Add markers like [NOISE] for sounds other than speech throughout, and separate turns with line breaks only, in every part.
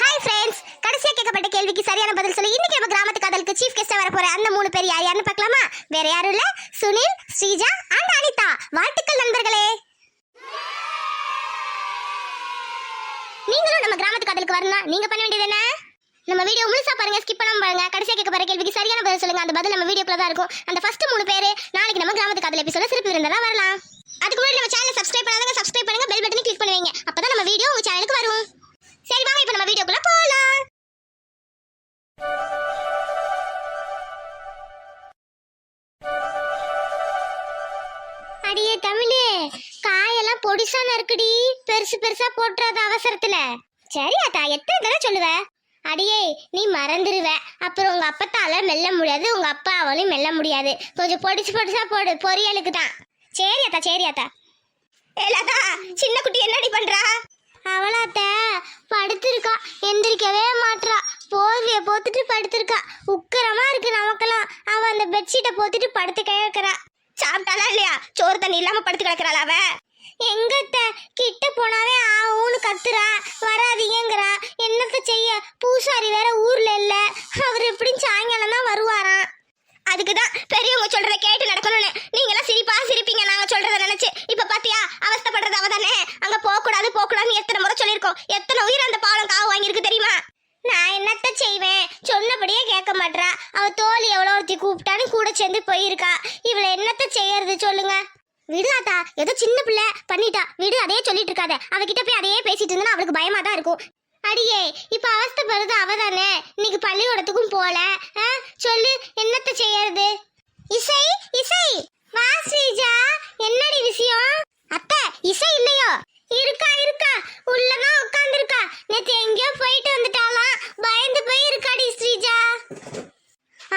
Hi friends கடைசியா கேட்கப்பட்ட கேள்விக்கு சரியான பதில் சொல்லி இன்னைக்கு நம்ம கிராமத்து காதலுக்கு சீஃப் கெஸ்டா வர போற அந்த மூணு பேர் யார் யாருன்னு பார்க்கலாமா? வேற யாரும் இல்ல. சுனில் ஸ்ரீஜா அண்ட் அனிதா. வாழ்த்துக்கள் நண்பர்களே. நீங்களும் நம்ம கிராமத்து காதலுக்கு வரணும் நீங்க பண்ண வேண்டியது என்ன? நம்ம வீடியோ முழுசா பாருங்க. ஸ்கிப் பண்ணாம பாருங்க. கடைசியா கேட்க போற கேள்விக்கு சரியான பதில் சொல்லுங்க. அந்த பதில் நம்ம வீடியோக்குள்ள தான் இருக்கும். அந்த ஃபர்ஸ்ட் மூணு பேர் நாளைக்கு நம்ம கிராமத்து காதல் எபிசோட சிறப்பு விருந்தெல்லாம் வரலாம். அதுக்கு முன்னாடி நம்ம சேனலை சப்ஸ்கிரைப் பண்ணாதவங்க சப்ஸ்கிரைப் பண்ணுங்க. பெல் பட்டனை கிளிக் பண்ணுவீங்க அப்பதான் நம்ம வீடியோ உங்க சேனலுக்கு வரும். சரி வாங்க இப்போ நம்ம வீடியோக்குள்ள போலாம். அடியே தமிழே காயெல்லாம் பொடிசா நறுக்குடி. பெருசு பெருசா போட்டுறாத அவசரத்துல. சரி அத்தா எத்தனை தடவை சொல்லுவ? அடியே நீ மறந்துடுவ அப்புறம் உங்க அப்பத்தால மெல்ல முடியாது உங்க அப்பாவாலையும் மெல்ல முடியாது. கொஞ்சம் பொடிச்சு பொடிசா போடு பொரியலுக்கு தான். சரி அத்தா சரி அத்தா ஏலாதா சின்ன குட்டி என்னடி பண்றா? அவளாத்த படுத்திருக்கா எந்திரிக்கவே மாட்றா. போர்வைய போத்துட்டு படுத்திருக்கா. உக்கரமா இருக்கு நமக்கெல்லாம். அவ அந்த பெட்ஷீட்டை போத்துட்டு படுத்து கிடக்குறா. சாப்பிட்டாலாம் இல்லையா? சோறு தண்ணி இல்லாம படுத்து கிடக்குறாள் அவ? எங்கத்த? கிட்ட போனாவே ஆவுன்னு கத்துறா. வராதீங்கங்கிறா என்னத்த செய்ய? பூசாரி வேற ஊர்ல இல்ல. அவர் எப்படியும் சாயங்காலம் தான் அதுக்கு தான் பெரியவங்க சொல்றத கேட்டு நடக்கணும்னு. நீங்க எல்லாம் சிரிப்பா சிரிப்பீங்க நாங்க சொல்றத நினைச்சு. இப்ப பாத்தியா அவஸ்தைப்படுறது அவதானே? அங்க போக கூடாது போக கூடாதுன்னு எத்தனை முறை சொல்லியிருக்கோம். எத்தனை உயிர் அந்த பாலம் காவு வாங்கியிருக்கு தெரியுமா? நான் என்னத்த செய்வேன்? சொன்னபடியே கேட்க மாட்டா அவ தோழி எவ்வளோ ஒருத்தி கூப்பிட்டான்னு கூட சேர்ந்து போயிருக்கா. இவளை என்னத்த செய்யறது சொல்லுங்க. விடுதாத்தா ஏதோ சின்ன பிள்ளை பண்ணிட்டா. விடு அதே சொல்லிட்டு இருக்காத. அவகிட்ட போய் அதையே பேசிட்டு இருந்தா அவளுக்கு பயமா தான் இருக்கும். அடியே இப்ப அவஸ்தைப்படுறது அவதானே? இன்னைக்கு பள்ளிக்கூடத்துக்கும் போல சொல்லு என்னத்த செய்யறது? இசை இசை. வா ஸ்ரீஜா. என்னடி விஷயம்? அத்த இசை இல்லையோ? இருக்கா இருக்கா. உள்ளதான் உட்காந்துருக்கா நேத்து எங்கேயோ போயிட்டு வந்துட்டாலாம் பயந்து போய் இருக்காடி ஸ்ரீஜா.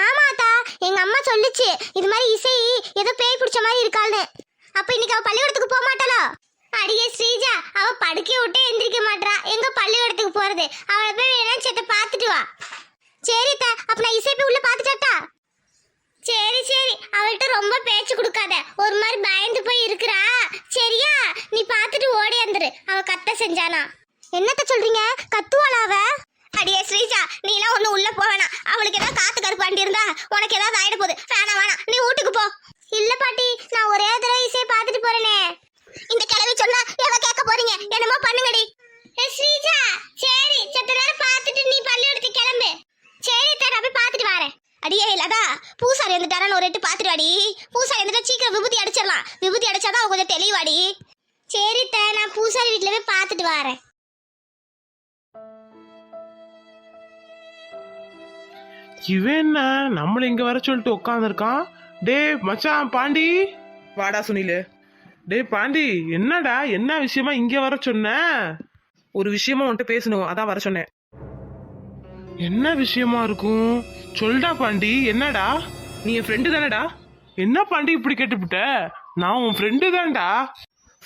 ஆமாத்தா எங்க அம்மா சொல்லுச்சு இது மாதிரி இசை ஏதோ பேய் பிடிச்ச மாதிரி இருக்காள்னு. அப்ப இன்னைக்கு அவ பள்ளிக்கூடத்துக்கு போக மாட்டாளோ அடியே ஸ்ரீஜா அவ படுக்கை விட்டே எந்திரிக்க மாட்றா. எங்க பள்ளிக்கூடத்துக்கு போறது. அவளை போய் வேணா சேத்த பாத்துட்டு வா. சரி தா அப்ப நான் இசை போய் உள்ள பார்த்துட்டாட்டா சரி சரி. அவள்கிட்ட ரொம்ப பேச்சு கொடுக்காத. ஒரு மாதிரி பயந்து போய் இருக்கிறா. சரியா? நீ பார்த்துட்டு ஓடி வந்துரு. அவ கத்த செஞ்சானா. என்னத்த சொல்றீங்க? கத்துவாளா அவ? அடியே ஸ்ரீஜா நீ எல்லாம் ஒண்ணு உள்ள போவேணா அவளுக்கு ஏதாவது காத்து கருப்பாண்டி இருந்தா உனக்கு ஏதாவது ஆயிட போகுது. வேணாம் வேணாம். நீ வீட்டுக்கு போ.
இவன் என்ன நம்மள இங்க வர சொல்லிட்டு உட்காந்துருக்கான் டே மச்சான் பாண்டி.
வாடா சுனிலு.
டே பாண்டி என்னடா? என்ன விஷயமா இங்க வர சொன்ன?
ஒரு விஷயமா உன்கிட்ட பேசணும். அதான் வர சொன்னேன்.
என்ன விஷயமா இருக்கும்? சொல்டா பாண்டி என்னடா?
நீ என் ஃப்ரெண்டு தானடா?
என்ன பாண்டி இப்படி கேட்டுப்புட்ட? நான் உன் ஃப்ரெண்டு தான்டா.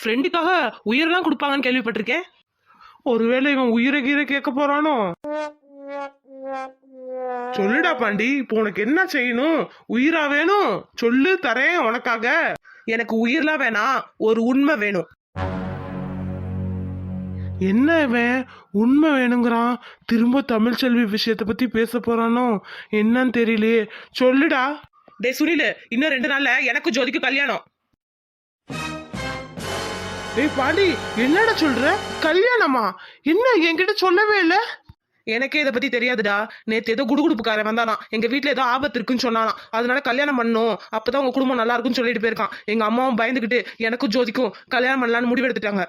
ஃப்ரெண்டுக்காக உயிரெல்லாம் கொடுப்பாங்கன்னு கேள்விப்பட்டிருக்கேன்.
ஒருவேளை இவன் உயிரை கீரை கேட்க போறானோ? சொல்லுடா பாண்டி இப்போ உனக்கு என்ன செய்யணும்? உயிரா வேணும்? சொல்லு தரேன் உனக்காக.
எனக்கு உயிரெலாம் வேணாம் ஒரு உண்மை வேணும்.
என்ன இவன்? உண்மை வேணுங்கிறான். திரும்ப தமிழ் செல்வி விஷயத்தை பத்தி பேச போறானோ? என்னன்னு தெரியலையே. சொல்லுடா.
டே சுனிலு இன்னும் ரெண்டு நாள்ல எனக்கு ஜோதிக்கு கல்யாணம்.
டேய் பாண்டி என்னடா சொல்ற? கல்யாணமா? என்ன என்கிட்ட சொல்லவே இல்ல?
எனக்கே இதை பத்தி தெரியாதுடா. நேத்து ஏதோ குடுகுடுப்புக்காரன் வந்தானா எங்க வீட்டுல ஏதோ ஆபத்து இருக்குன்னு சொன்னானா அதனால கல்யாணம் பண்ணும் அப்பதான் உங்க குடும்பம் நல்லா இருக்கும்னு சொல்லிட்டு போயிருக்கான். எங்க அம்மாவும் பயந்துகிட்டு எனக்கும் ஜோதிக்கும் கல்யாணம் பண்ணலாம்னு முடிவெடுத்துட்டாங்க.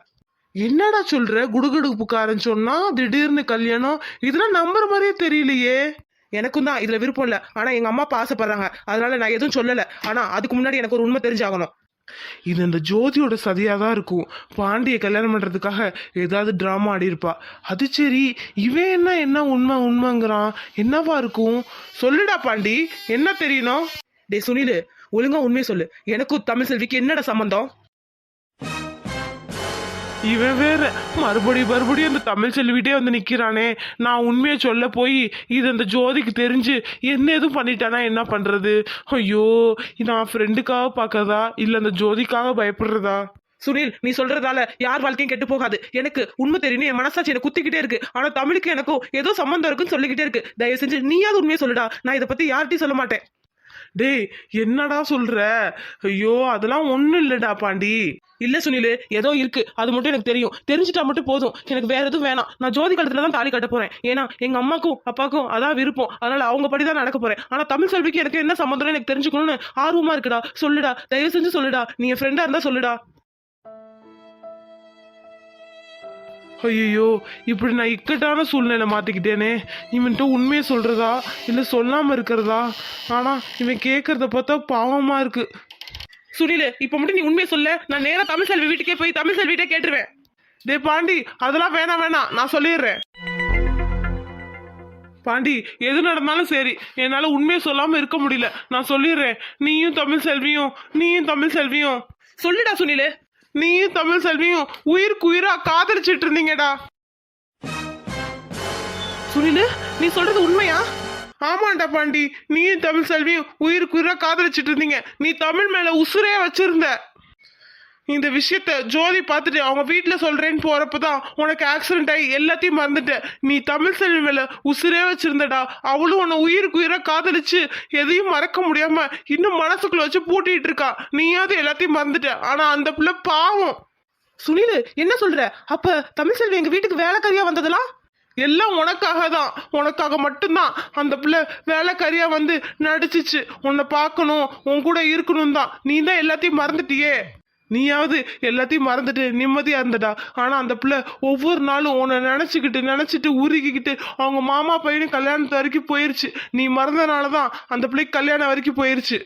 என்னடா சொல்ற? குடுகுடுப்புக்காரன் சொன்னா திடீர்னு கல்யாணம்? இதெல்லாம் நம்புற மாதிரியே தெரியலையே.
எனக்கும் தான். இதுல விருப்பம் இல்ல. ஆனா எங்க அம்மா அப்பா ஆசைப்படுறாங்க. அதனால நான் எதுவும் சொல்லல. ஆனா அதுக்கு முன்னாடி எனக்கு ஒரு உண்மை தெரிஞ்சாகணும்.
இது இந்த ஜோதியோட சதியாக தான் இருக்கும். பாண்டிய கல்யாணம் பண்ணுறதுக்காக ஏதாவது ட்ராமா ஆடியிருப்பா. அது சரி இவன் என்ன என்ன உண்மை உண்மைங்கிறான். என்னவா இருக்கும்? சொல்லுடா பாண்டி என்ன தெரியணும்?
டே சுனிலு ஒழுங்கா உண்மையை சொல்லு. எனக்கும் தமிழ் செல்விக்கு என்னடா சம்பந்தம்?
இவன் வேற மறுபடியும் மறுபடியும் அந்த தமிழ் செல்விட்டே வந்து நிக்கிறானே. நான் உண்மையை சொல்ல போய் இது அந்த ஜோதிக்கு தெரிஞ்சு என்ன எதுவும் பண்ணிட்டானா என்ன பண்றது? ஐயோ நான் ஃப்ரெண்டுக்காக பார்க்கறதா? இல்ல அந்த ஜோதிக்காக பயப்படுறதா?
சுனில் நீ சொல்றதால யார் வாழ்க்கையும் கெட்டு போகாது. எனக்கு உண்மை தெரியும் என் மனசாட்சி எனக்கு குத்திக்கிட்டே இருக்கு. ஆனா தமிழுக்கு எனக்கும் ஏதோ சம்பந்தம் இருக்குன்னு சொல்லிக்கிட்டே இருக்கு. தயவு செஞ்சு நீயாவது உண்மையை சொல்லுடா. நான் இதை பத்தி யார்கிட்டயும் சொல்ல மாட்டேன்.
டேய் என்னடா சொல்ற? ஐயோ அதெல்லாம் ஒண்ணும் இல்லடா பாண்டி.
இல்ல சுனில் ஏதோ இருக்கு. அது மட்டும் எனக்கு தெரியும். தெரிஞ்சுட்டா மட்டும் போதும். எனக்கு வேற எதுவும் வேணாம். நான் ஜோதி காலத்துல தான் தாலி கட்ட போறேன். ஏன்னா எங்க அம்மாக்கும் அப்பாக்கும் அதான் விருப்பம். அதனால அவங்க படி தான் நடக்க போறேன். ஆனா தமிழ் செல்விக்கு எனக்கு என்ன சம்மந்தம் எனக்கு தெரிஞ்சுக்கணும்னு ஆர்வமா இருக்குடா. சொல்லுடா. தயவு செஞ்சு சொல்லுடா. நீ என் ஃப்ரெண்டா இருந்தா சொல்லுடா.
ஐயோ இப்படி நான் இக்கட்டான சூழ்நிலை மாற்றிக்கிட்டேனே இவன்கிட்ட உண்மையை சொல்றதா? இல்ல சொல்லாம இருக்கிறதா? ஆனா இவன் கேட்குறத பார்த்தா பாவமா இருக்கு.
சுனில் இப்ப மட்டும் நீ உண்மையை சொல்ல. நான் நேரா தமிழ் செல்வி வீட்டுக்கே போய் தமிழ் செல்விட்டே கேட்டுருவேன்.
டேய் பாண்டி அதெல்லாம் வேணாம் வேணாம். நான் சொல்லிடுறேன். பாண்டி எது நடந்தாலும் சரி. என்னால உண்மையை சொல்லாம இருக்க முடியல. நான் சொல்லிடுறேன். நீயும் தமிழ் செல்வியும் நீயும் தமிழ் செல்வியும்.
சொல்லுடா சுனில்.
நீயும் தமிழ் செல்வியும் உயிருக்கு உயிரா காதலிச்சிட்டு இருந்தீங்கடா.
சுனில் நீ சொல்றது உண்மையா?
ஆமாண்டா பாண்டி. நீயும் தமிழ் செல்வியும் உயிருக்குயிராக காதலிச்சிட்டு இருந்தீங்க. நீ தமிழ் மேல உசுரே வச்சிருந்த. இந்த விஷயத்த ஜோதி பார்த்துட்டு அவங்க வீட்டில் சொல்கிறேன்னு போகிறப்ப தான் உனக்கு ஆக்சிடென்ட் ஆகி எல்லாத்தையும் மறந்துட்ட நீ தமிழ் செல்வி மேலே உசுரே வச்சுருந்தடா. அவளும் உன்னை உயிருக்கு உயிராக காதலிச்சு எதையும் மறக்க முடியாமல் இன்னும் மனசுக்குள்ள வச்சு பூட்டிகிட்டு இருக்கா. நீயாவது எல்லாத்தையும் மறந்துட்ட. ஆனால் அந்த பிள்ளை பாவம்.
சுனில் என்ன சொல்கிற அப்போ தமிழ் செல்வி எங்கள் வீட்டுக்கு வேலைக்காரியாக வந்ததெல்லாம்?
எல்லாம் உனக்காக தான் உனக்காக மட்டும்தான். அந்த பிள்ளை வேலைக்காரியா வந்து நடிச்சிச்சு. உன்னை பார்க்கணும். உன் கூட இருக்கணும் தான் நீ தான் எல்லாத்தையும் மறந்துட்டியே. நீயாவது எல்லாத்தையும் மறந்துட்டு நிம்மதியா இருந்தடா. ஆனா அந்த பிள்ளை ஒவ்வொரு நாளும் உன்னை நினைச்சுக்கிட்டு நினைச்சிட்டு உருகிக்கிட்டு அவங்க மாமா பையனும் கல்யாணத்து வரைக்கும் போயிருச்சு. நீ மறந்தனால தான் அந்த பிள்ளைக்கு கல்யாணம் வரைக்கும் போயிருச்சு.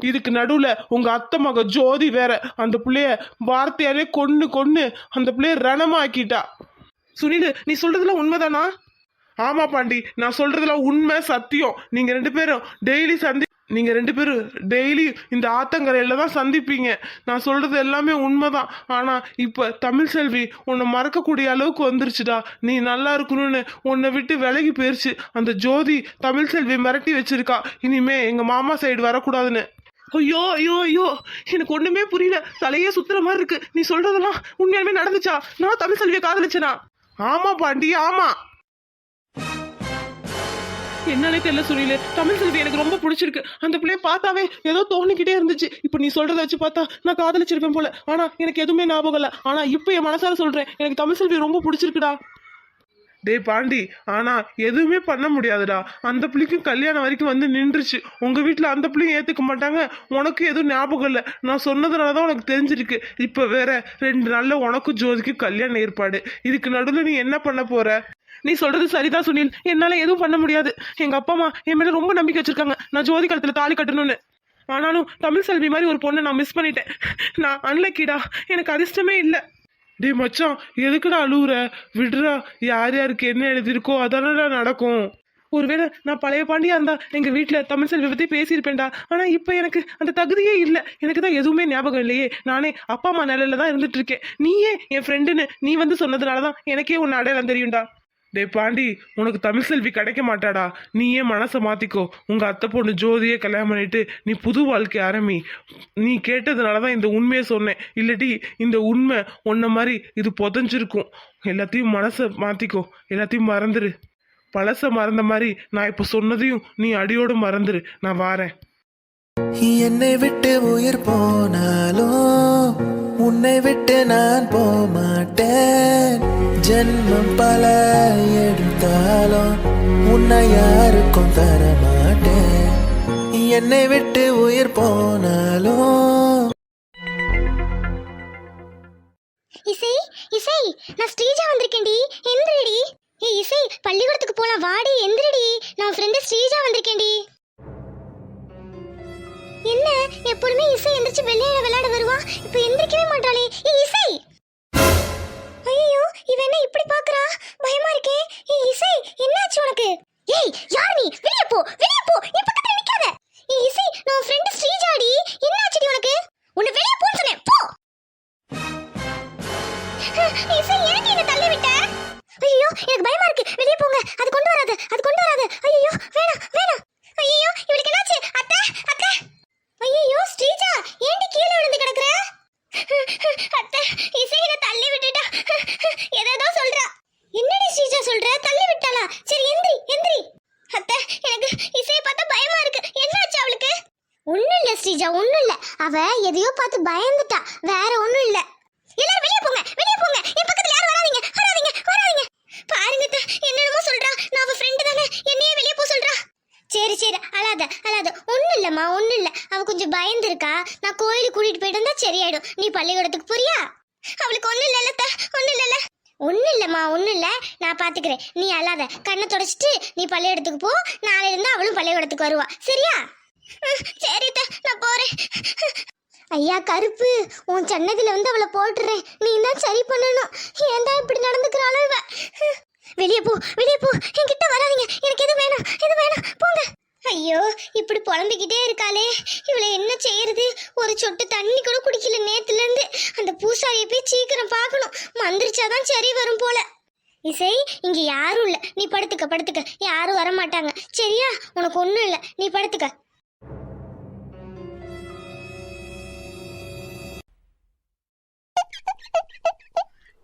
இதுக்கு நடுவுல உங்க அத்தை மக ஜோதி வேற அந்த பிள்ளைய வார்த்தையாலே கொன்னு கொன்னு அந்த பிள்ளைய ரணமாக்கிட்டா.
சுனில் நீ சொல்றதுலாம் உண்மைதானா?
ஆமா பாண்டி நான் சொல்றதுல உண்மை சத்தியம். நீங்க ரெண்டு பேரும் டெய்லி சந்தி நீங்க ரெண்டு பேரும் டெய்லி இந்த ஆத்தங்கரையில தான் சந்திப்பீங்க. நான் சொல்றது எல்லாமே உண்மைதான். ஆனா இப்ப தமிழ் செல்வி உன்னை மறக்கக்கூடிய அளவுக்கு வந்துருச்சுடா. நீ நல்லா இருக்கணும்னு உன்னை விட்டு விலகி போயிருச்சு. அந்த ஜோதி தமிழ் செல்வி மிரட்டி வச்சிருக்கா. இனிமே எங்க மாமா சைடு வரக்கூடாதுன்னு.
ஐயோ ஐயோ ஐயோ. எனக்கு ஒண்ணுமே புரியல. தலையே சுத்துற மாதிரி இருக்கு. நீ சொல்றதெல்லாம் உண்மையாலுமே நடந்துச்சா? நான் தமிழ் செல்வியை காதலிச்சனா?
ஆமா பாண்டி ஆமா.
என்னன்னே தெரியல சுனில் தமிழ் செல்வி எனக்கு ரொம்ப பிடிச்சிருக்கு. அந்த பிள்ளைய பார்த்தாவே ஏதோ தோணிக்கிட்டே இருந்துச்சு. இப்போ நீ சொல்றத வச்சு பார்த்தா நான் காதலிச்சிருப்பேன் போல. ஆனா எனக்கு எதுவுமே ஞாபகம் இல்லை. ஆனா இப்போ என் மனசார சொல்றேன். எனக்கு தமிழ் செல்வி ரொம்ப பிடிச்சிருக்குடா.
டேய் பாண்டி ஆனா எதுவுமே பண்ண முடியாதுடா. அந்த பிள்ளைக்கும் கல்யாணம் வரைக்கும் வந்து நின்றுச்சு. உங்க வீட்டில் அந்த பிள்ளையும் ஏத்துக்க மாட்டாங்க. உனக்கு எதுவும் ஞாபகம் இல்லை. நான் சொன்னதுனால தான் உனக்கு தெரிஞ்சிருக்கு. இப்போ வேற ரெண்டு நாள்ல உனக்கும் ஜோதிக்கும் கல்யாணம் ஏற்பாடு. இதுக்கு நடுவில் நீ என்ன பண்ண போற?
நீ சொல்றது சரிதான் சுனில். என்னால எதுவும் பண்ண முடியாது. எங்க அப்பா அம்மா என் மேல ரொம்ப நம்பிக்கை வச்சிருக்காங்க. நான் ஜோதி காலத்துல தாலி கட்டணும்னு. ஆனாலும் தமிழ் செல்வி மாதிரி ஒரு பொண்ணை நான் மிஸ் பண்ணிட்டேன். நான் அன்லக்கிடா எனக்கு அதிர்ஷ்டமே இல்லை.
டேய் மச்சான் எதுக்குடா அழுவுற? விடுறா யார் யாருக்கு என்ன எழுதியிருக்கோ அதெல்லாம் நடக்கும்.
ஒருவேளை நான் பழைய பாண்டியா இருந்தா எங்க வீட்டுல தமிழ் செல்வி பத்தி பேசியிருப்பேன்டா. ஆனா இப்ப எனக்கு அந்த தகுதியே இல்ல. எனக்கு தான் எதுவுமே ஞாபகம் இல்லையே. நானே அப்பா அம்மா நிலையில தான் இருந்துட்டு இருக்கேன். நீயே என் ஃப்ரெண்டுன்னு நீ வந்து சொன்னதுனாலதான் எனக்கே உன் அடையாளம் தெரியும்டா.
டே பாண்டி உனக்கு தமிழ் செல்வி கிடைக்க மாட்டாடா. நீ ஏன் மனசை மாற்றிக்கோ உங்கள் அத்தை பொண்ணு ஜோதியை கல்யாணம் பண்ணிட்டு நீ புது வாழ்க்கை ஆரம்பி. நீ கேட்டதுனால தான் இந்த உண்மையை சொன்னேன். இல்லாட்டி இந்த உண்மை உன்ன மாதிரி இது புதஞ்சிருக்கும். எல்லாத்தையும் மனசை மாற்றிக்கோ எல்லாத்தையும் மறந்துடு பழச மறந்த மாதிரி நான் இப்போ சொன்னதையும் நீ அடியோடு மறந்துடு நான் வாரேன்.
என்னை விட்டு உயிர் போனாலும் உன்னை விட்டு நான் போமாட்டேன். ஜென்மம் பல எடுத்தாலும் உன்னை யாருக்கும் தர மாட்டேன் என்னை விட்டு உயிர் போனாலும்.
இசை இசை நான் ஸ்ரீஜா வந்திருக்கேன்டி. எந்திரடி. ஏய் இசை பள்ளிக்கூடத்துக்கு போலாம். வாடி எந்திரடி. நான் ஃப்ரெண்டு ஸ்ரீஜா வந்திருக்கேன்டி. என்ன? எப்பொழுதுமே இசை எந்திரிச்சு வெளியே விளையாட வருவா? இப்போ எந்திரிக்கவே மாட்டாளே. ஏ இசை! ஐயோ இவ என்ன இப்படி பாக்குறா? பயமா இருக்கே. ஏ இசை என்னாச்சு உனக்கு? ஏய் யார் நீ? வெளிய போ வெளிய போ. என் பக்கத்துல நிக்காத. ஏ இசை நான் ஃப்ரெண்ட் ஸ்ரீஜாடி. என்னாச்சுடி உனக்கு? உன்னை வெளிய போன்னு சொன்னேன். போ. இசை ஏன் என்ன தள்ளி விட்ட? ஐயோ எனக்கு பயமா இருக்கு. வெளியே போங்க. அது கொண்டு வராது. அது கொண்டு வராது. ஐயோ வேணாம் வேணாம். ஐயோ இவளுக்கு என்னாச்சு? அத்தை அத்தை! ஐயோ ஸ்ரீஜா ஏன்டி கீழே விழுந்து கிடக்குற? அத்தை இசையில கண்ணை தொடச்சிட்டு நீ பள்ளிக்கூடத்துக்கு போ. நாளை இருந்து அவளும் பள்ளிக்கூடத்துக்கு வருவா. சரியா? ம், சரி நான் போறேன். ஐயா கருப்பு உன் சன்னதியில வந்து அவளை போட்டுறேன். நீ தான் சரி பண்ணணும். ஏன்டா இப்படி நடந்துக்கிறாளோ இவ? வெளியே போ வெளியே போ. என்கிட்ட வராதிங்க. எனக்கு எது வேணாம் எது வேணாம். போங்க. ஐயோ இப்படி புலம்பிக்கிட்டே இருக்காளே. இவளை என்ன செய்யறது? ஒரு சொட்டு தண்ணி கூட குடிக்கல நேத்துல இருந்து அந்த பூசாரியை போய் சீக்கிரம் பார்க்கணும். மந்திரிச்சாதான் சரி வரும் போல. இசை இங்க யாரும் இல்ல. நீ படுத்துக்க படுத்துக்க. யாரும் வர மாட்டாங்க சரியா? உனக்கு ஒண்ணும் இல்ல. நீ படுத்துக்க.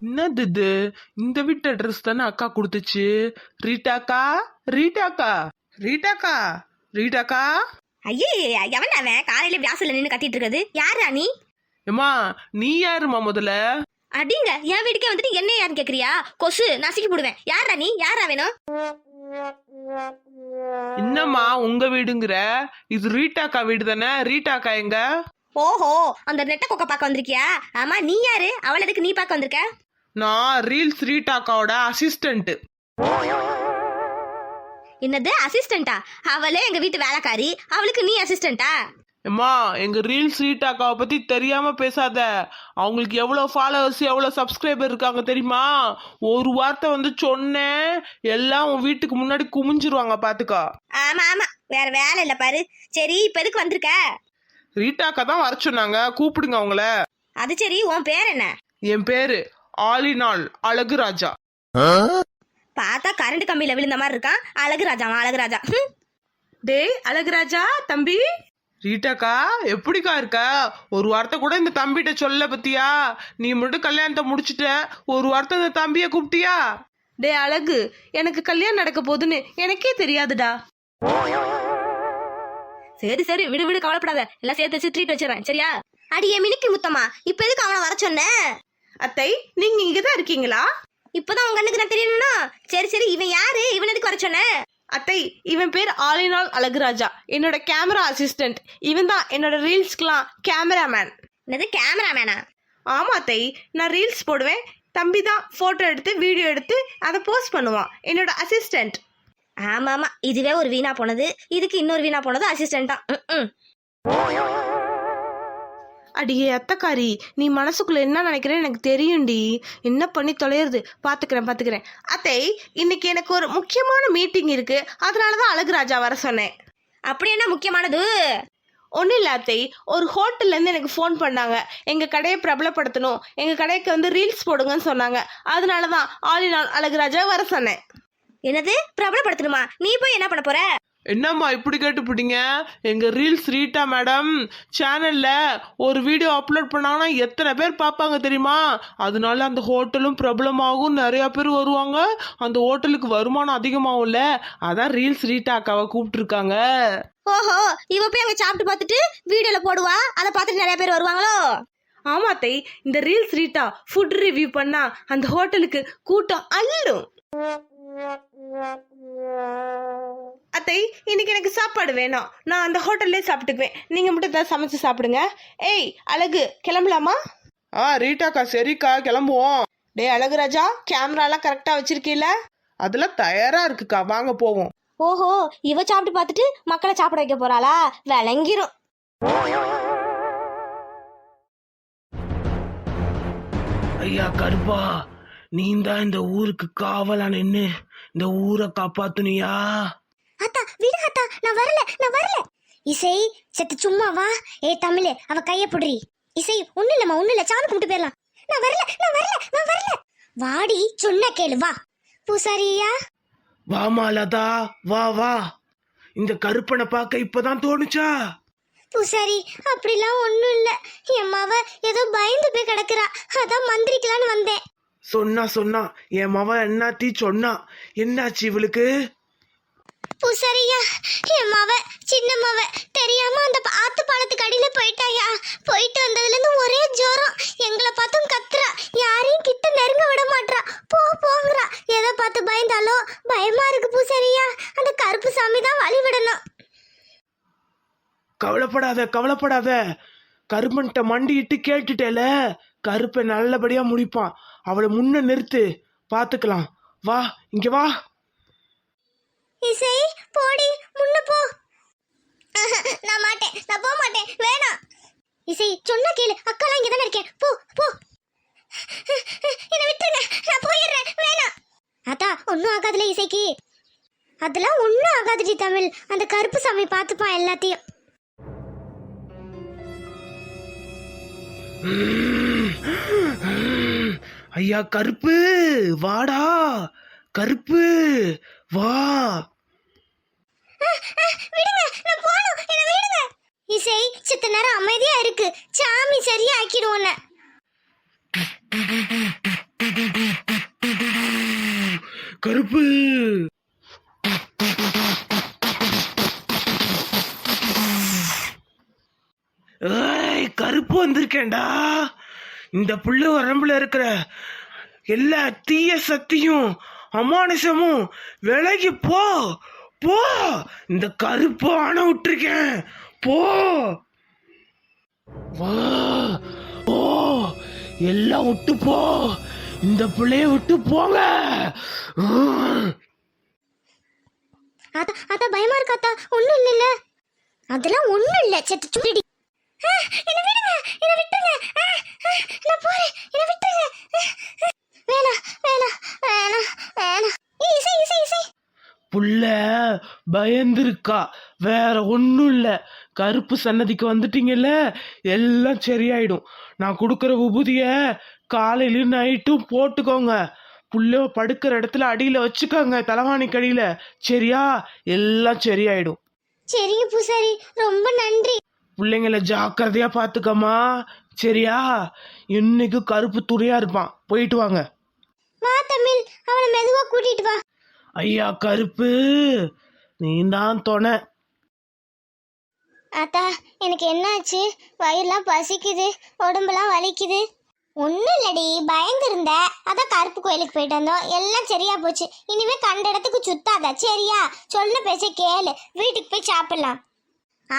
என்னது இது? இந்த வீட்டு அட்ரஸ் தானே அக்கா கொடுத்துச்சு? ரீட்டாக்கா? ரீட்டாக்கா? ரீட்டாக்கா? ரீட்டாக்கா?
ஐயே எவன் அவன்? காலையில வியாசல்ல நின்னு கத்திட்டு இருக்கிறது. யாரா நீ?
ஏமா நீ யாருமா முதல்ல?
அடிங்க என் வீட்டுக்கே வந்துட்டு என்ன யாருன்னு கேக்குறியா? கொசு நசுக்கி போடுவேன். யாரா நீ? யாரா வேணும்?
என்னம்மா உங்க வீடுங்கிற? இது ரீட்டாக்கா வீடு தானே? ரீட்டாக்கா எங்க?
ஓஹோ அந்த நெட்ட கொக்க பார்க்க வந்திருக்கியா? ஆமா நீ யாரு? அவள் எதுக்கு நீ பார்க்க வந்திருக்க?
நான் ரீல்ஸ் ரீட்டாக்காவோட அசிஸ்டன்ட்
என்னது அசிஸ்டண்டா அவளே எங்க வீட்டு வேலைக்காரி. அவளுக்கு நீ அசிஸ்டண்டா
அம்மா எங்க ரீல்ஸ் ரீட்டாக்காவை பத்தி தெரியாம பேசாத. அவங்களுக்கு எவ்வளவு ஃபாலோவர்ஸ் எவ்வளவு சப்ஸ்கிரைபர் இருக்காங்க தெரியுமா? ஒரு வார்த்தை வந்து சொன்னேன் எல்லாம் உன் வீட்டுக்கு முன்னாடி குமிஞ்சிருவாங்க பாத்துக்கோ.
ஆமா ஆமா. வேற வேலை இல்ல பாரு. சரி இப்ப எதுக்கு வந்திருக்க?
ரீட்டாக்கா தான் வர சொன்னாங்க. கூப்பிடுங்க அவங்கள.
அது சரி உன் பேர் என்ன?
என் பேரு ஆலினாள் அழகு ராஜா.
பார்த்தா கரண்ட் கம்பியில விழுந்த மாதிரி இருக்கான். அழகு ராஜாவா அழகு ராஜா.
டேய் அழகுராஜா தம்பி.
ரீட்டாக்கா எப்படிக்கா இருக்க? ஒரு வார்த்தை கூட இந்த தம்பிகிட்ட சொல்ல பத்தியா? நீ மட்டும் கல்யாணத்தை முடிச்சிட்ட ஒரு வார்த்தை இந்த தம்பிய கூப்பிட்டியா?
டேய் அழகு எனக்கு கல்யாணம் நடக்க போகுதுன்னு எனக்கே தெரியாதுடா.
சரி சரி விடு விடு கவலைப்படாத. எல்லாம் சேர்த்து வச்சு ட்ரீட் வச்சிடறேன் சரியா? அடியே மினிக்கி முத்தம்மா. இப்ப எதுக்கு அவனை வர சொன்ன?
அத்தை நீங்க இங்கதான் இருக்கீங்களா?
இப்பதான் உங்க கண்ணுக்கு நான் தெரியணும்னா? சரி சரி இவன் யாரு? இவன் எதுக்கு வர சொன்ன?
அத்தை இவன் பேர் ஆலினால் அழகுராஜா. என்னோட கேமரா அசிஸ்டன்ட் இவன் தான் என்னோட ரீல்ஸ்க்குலாம் கேமராமேன்
என்னது கேமராமேனா
ஆமா அத்தை நான் ரீல்ஸ் போடுவேன். தம்பி தான் ஃபோட்டோ எடுத்து வீடியோ எடுத்து அதை போஸ்ட் பண்ணுவான். என்னோட அசிஸ்டன்ட்
ஆமா ஆமா இதுவே ஒரு வீணா போனது. இதுக்கு இன்னொரு வீணா போனது அசிஸ்டன்ட் தான். ம், ம்.
அடியே அத்தக்காரி நீ மனசுக்குள்ள என்ன நினைக்கிறேன்னு எனக்கு தெரியும்டி. என்ன பண்ணி தொலையிறது? பாத்துக்கிறேன் பாத்துக்கிறேன். அத்தை இன்னைக்கு எனக்கு ஒரு முக்கியமான மீட்டிங் இருக்கு. அதனால தான் அழகுராஜா வர சொன்னேன்.
அப்படி என்ன முக்கியமானது?
ஒன்றும் இல்லை அத்தை. ஒரு ஹோட்டல்லேருந்து எனக்கு ஃபோன் பண்ணாங்க. எங்கள் கடையை பிரபலப்படுத்தணும். எங்கள் கடைக்கு வந்து ரீல்ஸ் போடுங்கன்னு சொன்னாங்க. அதனால தான் ஆலினால் அழகுராஜா வர சொன்னேன்.
என்னது? பிரபலப்படுத்தணுமா? நீ போய் என்ன பண்ண போற?
என்னம்மா இப்படி கேட்டுப்பிட்டீங்க? எங்க ரீல்ஸ் ரீட்டா மேடம் சேனல்ல ஒரு வீடியோ அப்லோட் பண்ணாங்கன்னா எத்தனை பேர் பார்ப்பாங்க தெரியுமா? அதனால அந்த ஹோட்டலும் பிரபலமாகும் நிறைய பேர் வருவாங்க. அந்த ஹோட்டலுக்கு வருமானம் அதிகமாகும்ல. அதான் ரீல்ஸ் ரீட்டா அக்காவை கூப்பிட்டுருக்காங்க.
ஓஹோ இவ போய் அங்க சாப்பிட்டு பார்த்துட்டு வீடியோல போடுவா? அதை பார்த்துட்டு நிறைய பேர் வருவாங்களோ?
ஆமா அத்தை இந்த ரீல்ஸ் ரீட்டா ஃபுட் ரிவ்யூ பண்ணா அந்த ஹோட்டலுக்கு கூட்டம் அள்ளும் அத்தை இன்னைக்கு எனக்கு சாப்பாடு வேணாம். நான் அந்த ஹோட்டல்லே சாப்பிட்டுக்குவேன். நீங்க மட்டும் தான் சமைச்சு சாப்பிடுங்க. ஏய் அழகு கிளம்பலாமா?
ஆ ரீட்டாக்கா சரிக்கா கிளம்புவோம்.
டேய் அழகுராஜா கேமராலாம் கரெக்டா வச்சிருக்கீல
அதெல்லாம் தயாரா இருக்குக்கா. வாங்க போவோம்.
ஓஹோ இவ சாப்பிட்டு பார்த்துட்டு மக்களை சாப்பிட வைக்க போறாளா? விளங்கிரும்.
ஐயா கருப்பா. நீ தான் இந்த ஊருக்கு காவலா நின்னு இந்த ஊரை காப்பாத்துனியா?
அத்தா விடு அத்தா நான் வரல நான் வரல. இசை செத்து சும்மா வா. ஏ தமிழ் அவ கைய புடுறி. இசை ஒண்ணு இல்லம்மா ஒண்ணு இல்ல சாமி கும்பிட்டு போயிடலாம். நான் வரல நான் வரல நான் வரல. வாடி சொன்ன கேளு வா. பூசாரியா?
வாமா லதா வா வா. இந்த கருப்பனை பார்க்க இப்பதான் தோணுச்சா?
பூசாரி அப்படிலாம் ஒண்ணும் இல்ல. என் மாவ ஏதோ பயந்து போய் கிடக்குறா. அதான் மந்திரிக்கலான்னு வந்தேன்.
சொன்னா சொன்னா என் மவன் என்னாத்தி சொன்னா? என்னாச்சு இவளுக்கு?
பூசாரியா என் மவ சின்ன மவ தெரியாம அந்த ஆத்து பாலத்துக்கு அடியில போயிட்டாயா? போயிட்டு வந்ததுல இருந்து ஒரே ஜுரம். எங்களை பார்த்தும் கத்துறா. யாரையும் கிட்ட நெருங்க விட மாட்றா. போ போங்கிறா. எதை பார்த்து பயந்தாலோ? பயமா இருக்கு பூசாரியா. அந்த கருப்பு சாமி தான் வழி விடணும்.
கவலைப்படாத கவலைப்படாத. கருமன்ட்ட மண்டிட்டு கேட்டுட்டேல. கருப்பை நல்லபடியா முடிப்பான். அவளை முன்ன நிறுத்து. பாத்துக்கலாம் வா இங்க வா.
இசை போடி முன்ன போ. [LAUGHS] நான் மாட்டேன் நான் போக மாட்டேன் வேணாம். இசை சொன்னா கேளு. அக்காலாம் இங்க தானே இருக்கேன். போ போ. [LAUGHS] என்ன விட்டுருங்க நான் போயிடுறேன் வேணாம். அத்தா ஒன்றும் ஆகாதுல இசைக்கு. அதெல்லாம் ஒன்றும் ஆகாதுடி தமிழ். அந்த கருப்பு சாமி பார்த்துப்பான் எல்லாத்தையும். [LAUGHS]
ஐயா கருப்பு! வாடா! கருப்பு! வா!
இசை சித்த நேரம் அமைதியா இருக்கு. சாமி சரியா ஆக்கிடும் உன்னை
கருப்பு கருப்பு வந்திருக்கேன்டா! இந்த புள்ள உடம்புல இருக்கிற எல்லா தீய சக்தியும் அமானுஷமும் விலகி போ போ இந்த கருப்பு ஆண விட்டுருக்கேன் போ வா போ எல்லாம் விட்டு போ இந்த பிள்ளைய விட்டு போங்க
அதான் பயமா இருக்காத்தா ஒண்ணும் இல்ல அதெல்லாம் ஒண்ணும் இல்ல செத்து சுருடி என்ன விடுங்க நான் போறேன். இசை இசை இசை.
புள்ள பயந்துருக்கா. வேற ஒன்றும் இல்லை. கருப்பு சன்னதிக்கு வந்துட்டீங்கல்ல? எல்லாம் சரியாயிடும். நான் கொடுக்குற உபூதிய காலையிலும் நைட்டும் போட்டுக்கோங்க. புள்ள படுக்கிற இடத்துல அடியில் வச்சுக்கோங்க தலைவாணிக்கு அடியில் சரியா? எல்லாம் சரியாயிடும்.
சரிங்க பூசாரி. ரொம்ப நன்றி.
பிள்ளைங்கள ஜாக்கிரதையா பார்த்துக்கம்மா சரியா? இன்னைக்கு கருப்பு துணியா இருப்பான். போயிட்டு வாங்க.
வா தமிழ் அவனை மெதுவா கூட்டிட்டு வா.
ஐயா கருப்பு. நீ தான் துணை.
அத்தா எனக்கு என்னாச்சு? வயிறுலாம் பசிக்குது உடம்புலாம் வலிக்குது. ஒன்றும் இல்லடி பயந்துருந்த. அதான் கருப்பு கோயிலுக்கு போயிட்டு வந்தோம். எல்லாம் சரியா போச்சு. இனிமே கண்ட இடத்துக்கு சுத்தாத. சரியா? சொன்ன பேச்ச கேளு. வீட்டுக்கு போய் சாப்பிடலாம்.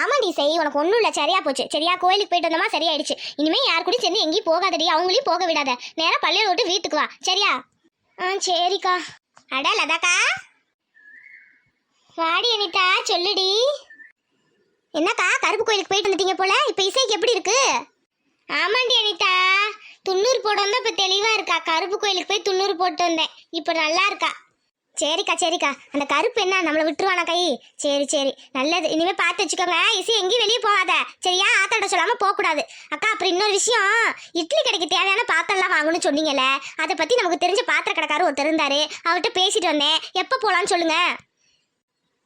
ஆமாடி செய் உனக்கு ஒன்றும் இல்லை. சரியா போச்சு. சரியா கோயிலுக்கு போயிட்டு வந்தோமா சரியாயிடுச்சு. இனிமேல் யார் கூடயும் சேர்ந்து எங்கேயும் போகாதடி. அவங்களையும் போக விடாத. நேராக பள்ளியில் விட்டு வீட்டுக்கு வா. சரியா? ஆ சரிக்கா. அட லதாக்கா. வாடி அனிதா. சொல்லுடி. என்னக்கா கருப்பு கோயிலுக்கு போயிட்டு வந்துட்டீங்க போல? இப்போ இசைக்கு எப்படி இருக்கு? ஆமாண்டி அனிதா. துண்ணூறு போட வந்தா இப்போ தெளிவாக இருக்கா. கருப்பு கோயிலுக்கு போய் துண்ணூறு போட்டு வந்தேன். இப்போ நல்லா இருக்கா? சரிக்கா சரிக்கா. அந்த கருப்பு என்ன? நம்மளை விட்டுருவானா கை? சரி சரி. நல்லது. இனிமே பார்த்து வச்சுக்கோங்க. இசை எங்கேயும் வெளியே போகாத. சரியா? ஆத்தாட சொல்லாம போகக்கூடாது. அக்கா அப்புறம் இன்னொரு விஷயம். இட்லி கடைக்கு தேவையான பாத்திரம்லாம் வாங்கணும்னு சொன்னீங்கல்ல அதை பத்தி நமக்கு தெரிஞ்ச பாத்திர கடைக்காரர் ஒருத்தர் இருந்தாரு. அவர்கிட்ட பேசிட்டு வந்தேன். எப்போ போகலான்னு சொல்லுங்க.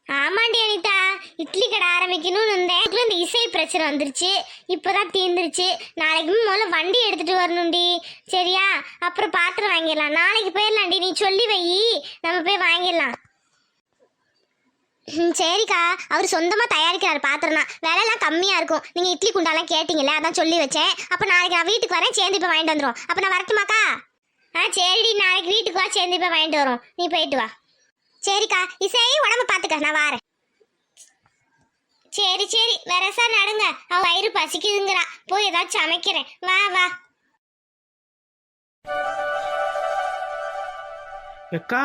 ஆமாண்டி அனிதா. இட்லி கடை ஆரம்பிக்கணும்னு இருந்தேன். இந்த இசை பிரச்சனை வந்துருச்சு. இப்போதான் தீர்ந்துருச்சு நாளைக்கு முதல்ல வண்டி எடுத்துட்டு வரணும்டி. சரியா? அப்புறம் பாத்திரம் வாங்கிடலாம். நாளைக்கு போயிடலாம்டி. நீ சொல்லி வை. நம்ம போய் வாங்கிடலாம். ம், சரிக்கா. அவர் சொந்தமாக தயாரிக்கிறார் பாத்திரம்னா. விலைலாம் கம்மியாக இருக்கும். நீங்கள் இட்லி குண்டாலாம் கேட்டிங்களே அதான் சொல்லி வச்சேன். அப்போ நாளைக்கு நான் வீட்டுக்கு வரேன். சேர்ந்து இப்போ வாங்கிட்டு வந்துடும் அப்போ நான் வரட்டுமாக்கா? ஆ சரிடி. நாளைக்கு வீட்டுக்கு வா. சேர்ந்து இப்போ வாங்கிட்டு வரோம் நீ போயிட்டு வா. சரிக்கா இசை உடம்ப பாத்துக்க நான் வாரேன். சரி சரி வரசா நடுங்க. அவ வயிறு பசிக்குதுங்கிறா போய் ஏதாச்சும் சமைக்கிறேன். வா வா.
அக்கா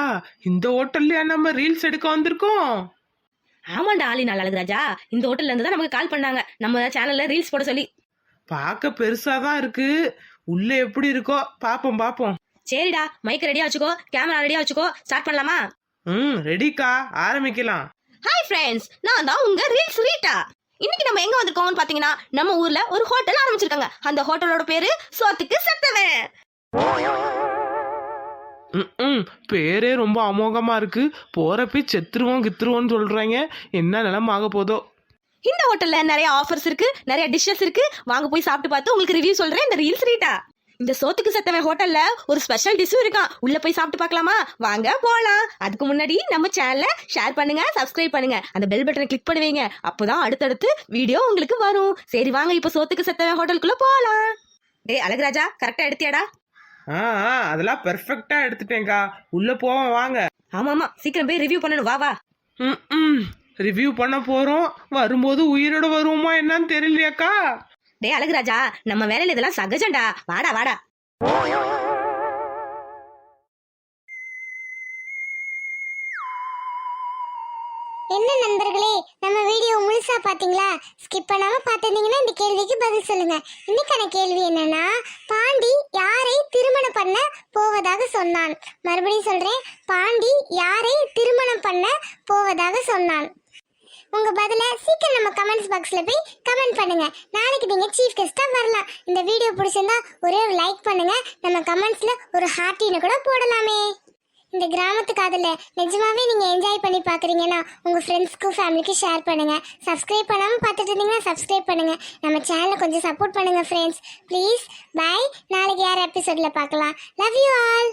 இந்த ஹோட்டல்லையா நம்ம ரீல்ஸ் எடுக்க வந்திருக்கோம்?
ஆமாண்டா ஆலி நாள் அழகுராஜா இந்த ஹோட்டல்ல இருந்து தான் நமக்கு கால் பண்ணாங்க. நம்ம சேனல்ல ரீல்ஸ் போட சொல்லி.
பார்க்க பெருசா தான் இருக்கு. உள்ள எப்படி இருக்கோ பாப்போம் பாப்போம்
சரிடா மைக் ரெடியா வச்சுக்கோ கேமரா ரெடியா வச்சுக்கோ. ஸ்டார்ட் பண்ணலாமா?
ம் ரெடிக்கா ஆரம்பிக்கலாம்.
ஹாய் ஃப்ரெண்ட்ஸ் நான் தான் உங்க ரீல்ஸ் ரீட்டா இன்னைக்கு நம்ம எங்க வந்திருக்கோம்னு பாத்தீங்கன்னா நம்ம ஊர்ல ஒரு ஹோட்டல் ஆரம்பிச்சிருக்காங்க. அந்த ஹோட்டலோட பேரு சோத்துக்கு செத்தவன்.
ம், பேரே ரொம்ப அமோகமா இருக்கு. போறப்ப செத்துருவோம் கித்துருவோம்னு சொல்றாங்க. என்ன நிலம் ஆக போதோ.
இந்த ஹோட்டல்ல நிறைய ஆஃபர்ஸ் இருக்கு நிறைய டிஷ்ஷஸ் இருக்கு. வாங்க போய் சாப்பிட்டு பார்த்து உங்களுக்கு ரிவ்யூ சொல்றேன். இந்த ரீல்ஸ் ரீட்டா இந்த சோத்துக்கு செத்தவன் ஹோட்டல்ல ஒரு ஸ்பெஷல் டிஷ்ஷும் இருக்கான். உள்ள போய் சாப்பிட்டு பார்க்கலாமா? வாங்க போலாம். அதுக்கு முன்னாடி நம்ம சேனலை ஷேர் பண்ணுங்க சப்ஸ்கிரைப் பண்ணுங்க. அந்த பெல் பட்டனை கிளிக் பண்ணுவீங்க. அப்போதான் அடுத்தடுத்து வீடியோ உங்களுக்கு வரும். சரி வாங்க இப்போ சோத்துக்கு செத்தவன் ஹோட்டலுக்குள்ள போலாம். டேய் அழகுராஜா கரெக்டா எடுத்தியாடா?
ஆ ஆ, அதெல்லாம் பெர்ஃபெக்டா எடுத்துட்டேன்க்கா. உள்ள போவோம் வாங்க.
ஆமா ஆமா சீக்கிரம் போய் ரிவ்யூ பண்ணணும். வா வா.
ம் ரிவ்யூ பண்ண போறோம். வரும்போது உயிரோட வருவோமா என்னன்னு தெரியலையாக்கா.
டே அழகுராஜா நம்ம வேலையில இதெல்லாம் சகஜம்டா. வாடா வாடா.
என்ன நண்பர்களே நம்ம வீடியோ முழுசா பாத்தீங்களா? ஸ்கிப் பண்ணாம பாத்திருந்தீங்கன்னா இந்த கேள்விக்கு பதில் சொல்லுங்க. இன்னைக்கான கேள்வி என்னன்னா பாண்டி யாரை திருமணம் பண்ண போவதாக சொன்னான். மறுபடியும் சொல்றேன் பாண்டி யாரை திருமணம் பண்ண போவதாக சொன்னான். உங்க பதில சீக்கிரம் நம்ம கமெண்ட்ஸ் பாக்ஸ்ல போய் கமெண்ட் பண்ணுங்க. நாளைக்கு நீங்க சீஃப் கெஸ்டா வரலாம். இந்த வீடியோ பிடிச்சிருந்தா ஒரே ஒரு லைக் பண்ணுங்க. நம்ம கமெண்ட்ஸ்ல ஒரு ஹார்ட்டின்னு கூட போடலாமே. இந்த கிராமத்து காதல நிஜமாவே நீங்க என்ஜாய் பண்ணி பாக்குறீங்கன்னா உங்க ஃப்ரெண்ட்ஸ்க்கும் ஃபேமிலிக்கும் ஷேர் பண்ணுங்க. சப்ஸ்கிரைப் பண்ணாம பார்த்துட்டு இருந்தீங்கன்னா சப்ஸ்கிரைப் பண்ணுங்க. நம்ம சேனலை கொஞ்சம் சப்போர்ட் பண்ணுங்க ஃப்ரெண்ட்ஸ் ப்ளீஸ் பை நாளைக்கு யார் எபிசோட்ல பார்க்கலாம். Love you all